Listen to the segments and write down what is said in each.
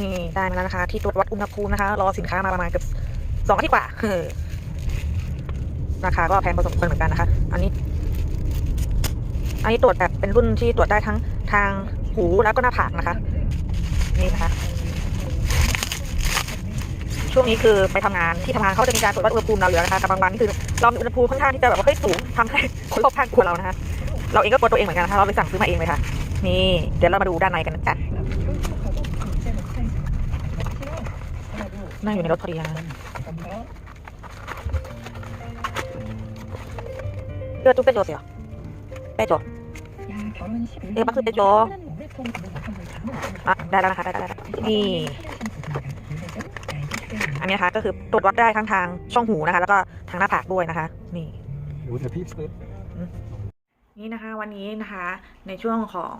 นี่ได้มาแล้วนะคะ ที่ตรวจวัดอุณหภูมินะคะ รอสินค้ามาประมาณเกือบสองอาทิตย์กว่าราคาก็แพงพอสมควรเหมือนกันนะคะ อันนี้ อันนี้ตรวจแบบเป็นรุ่นที่ตรวจได้ทั้งทางหูแล้วก็หน้าผากนะคะ นี่นะคะ ช่วงนี้คือไปทำงานที่ทำงานเขาจะมีการตรวจวัดอุณหภูมิเราอยู่แล้วนะคะแต่บางวันนี่คือเรามีอุณหภูมิค่อนข้างที่จะแบบว่าเฮ้ยสูงทำให้คนรอบข้างกลัวเรานะคะ เราเองก็กลัวตัวเองเหมือนกันนะคะเราเลยสั่งซื้อมาเองเลยค่ะ นี่ เดี๋ยวเรามาดูด้านในกันนะจ๊ะ นั่งอยู่ในรถพอดีนะเลือดจุ๊บเป็นตัวเสียเป๊ะโจเออปักคือเป็นโจอะได้แล้วนะคะได้แล้วได้แล้วนี่ อันนี้นะคะก็คือตรวจวัดได้ทั้งทางช่องหูนะคะ แล้วก็ทางหน้าผากด้วยนะคะ นี่โอ้แต่พี่เปิดนี่นะคะวันนี้นะคะในช่วงของ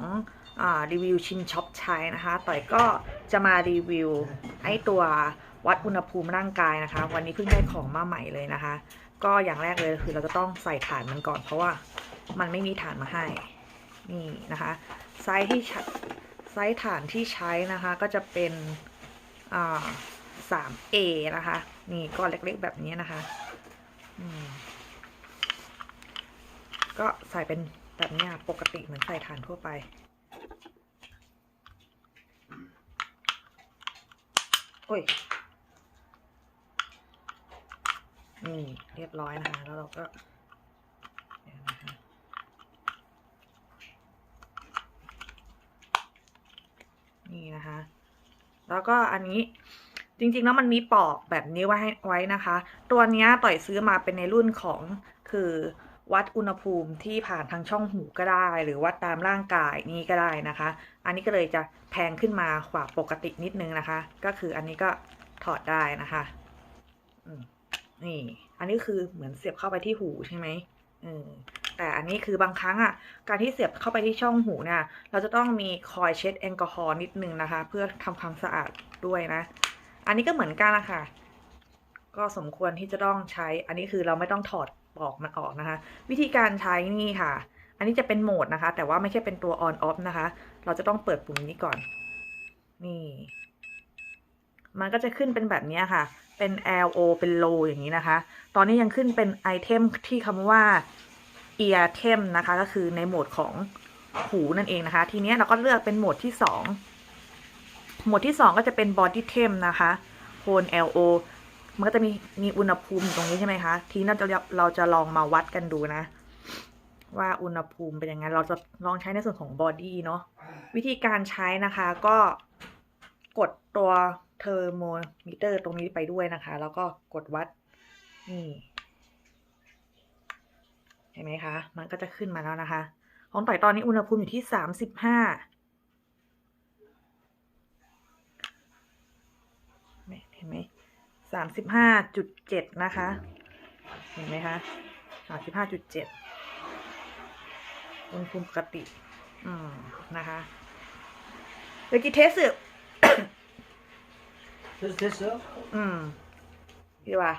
อารีวิวชิมช็อปใช้นะคะต่อยก็จะมารีวิวไอตัว วัดอุณหภูมิร่างกายนะคะ วันนี้เพิ่งได้ของมาใหม่เลยนะคะ ก็อย่างแรกเลยคือเราจะต้องใส่ฐานมันก่อน เพราะว่ามันไม่มีฐานมาให้นี่นะคะ ไซส์ที่ไซส์ฐานที่ใช้นะคะ ก็จะเป็นอ่า 3A นะคะ นี่ก้อนเล็กๆแบบนี้นะคะก็ใส่เป็นแบบนี้ปกติเหมือนใส่ฐานทั่วไปโอ้ย นี่เรียบร้อยนะคะ แล้วเราก็นี่นะคะ แล้วก็อันนี้จริงๆ แล้วมันมีปอกแบบนี้ไว้ไว้นะคะ ตัวนี้ต่อยซื้อมาเป็นในรุ่นของคือวัดอุณหภูมิที่ผ่านทางช่องหูก็ได้ หรือวัดตามร่างกายนี่ก็ได้นะคะ อันนี้ก็เลยจะแพงขึ้นมากว่าปกตินิดนึงนะคะ ก็คืออันนี้ก็ถอดได้นะคะ อืม นี่ อันนี้คือเหมือนเสียบเข้าไปที่หูใช่ไหมเออแต่อันนี้คือบางครั้งอะ การที่เสียบเข้าไปที่ช่องหูเนี่ย เราจะต้องมีคอยเช็ดแอลกอฮอล์นิดนึงนะคะ เพื่อทำความสะอาดด้วยนะ อันนี้ก็เหมือนกันนะคะก็สมควรที่จะต้องใช้ อันนี้คือเราไม่ต้องถอดปลอกมันออกนะคะ วิธีการใช้นี่ค่ะ อันนี้จะเป็นโหมดนะคะ แต่ว่าไม่ใช่เป็นตัว on off นะคะ เราจะต้องเปิดปุ่มนี้ก่อน นี่ มันก็จะขึ้นเป็นแบบนี้ค่ะ เป็น LO เป็น low อย่างนี้นะคะ ตอนนี้ยังขึ้นเป็นไอเทมที่คำว่า ear tem นะคะ ก็คือในโหมดของหูนั่นเองนะคะ ทีนี้เราก็เลือกเป็นโหมดที่สองโหมดที่สองก็จะเป็น body tem นะคะโทน LO มันก็จะมีมีอุณหภูมิตรงนี้ใช่ไหมคะ ทีนี้เราจะเราจะลองมาวัดกันดูนะ ว่าอุณหภูมิเป็นยังไง เราจะลองใช้ในส่วนของ body เนาะ วิธีการใช้นะคะก็กดตัว เทอร์โมมิเตอร์ตรงนี้ไปด้วยนะคะ แล้วก็กดวัดนี่เห็นไหมคะ มันก็จะขึ้นมาแล้วนะคะ ของต่อยตอนนี้อุณหภูมิอยู่ที่สามสิบห้าเห็นไหมสามสิบห้าจุดเจ็ดนะคะ เห็นไหมคะสามสิบห้าจุดเจ็ดอุณหภูมิปกติ อืม นะคะเดี๋ยวกี่เทสสึ됐 Just this up? อืมพี่ว่า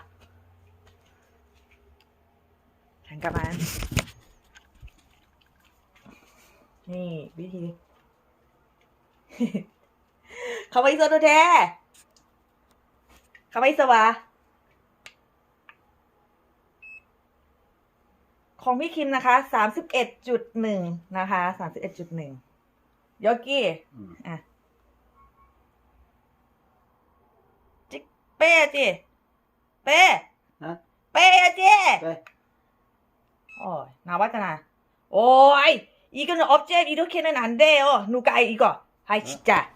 หันกลับมา นี่วิธี เขาไปโซโตแท้เขาไปสวะของพี่คิมนะคะ สามสิบเอ็ดจุดหนึ่งนะคะ สามสิบเอ็ดจุดหนึ่งยอกี้ อะ 빼야지. 빼. 어? 빼야지. 빼. 어, 나왔잖아. 오, 아이, 이거는 업체 이렇게는 안 돼요. 누가 이거. 아이, 어? 진짜.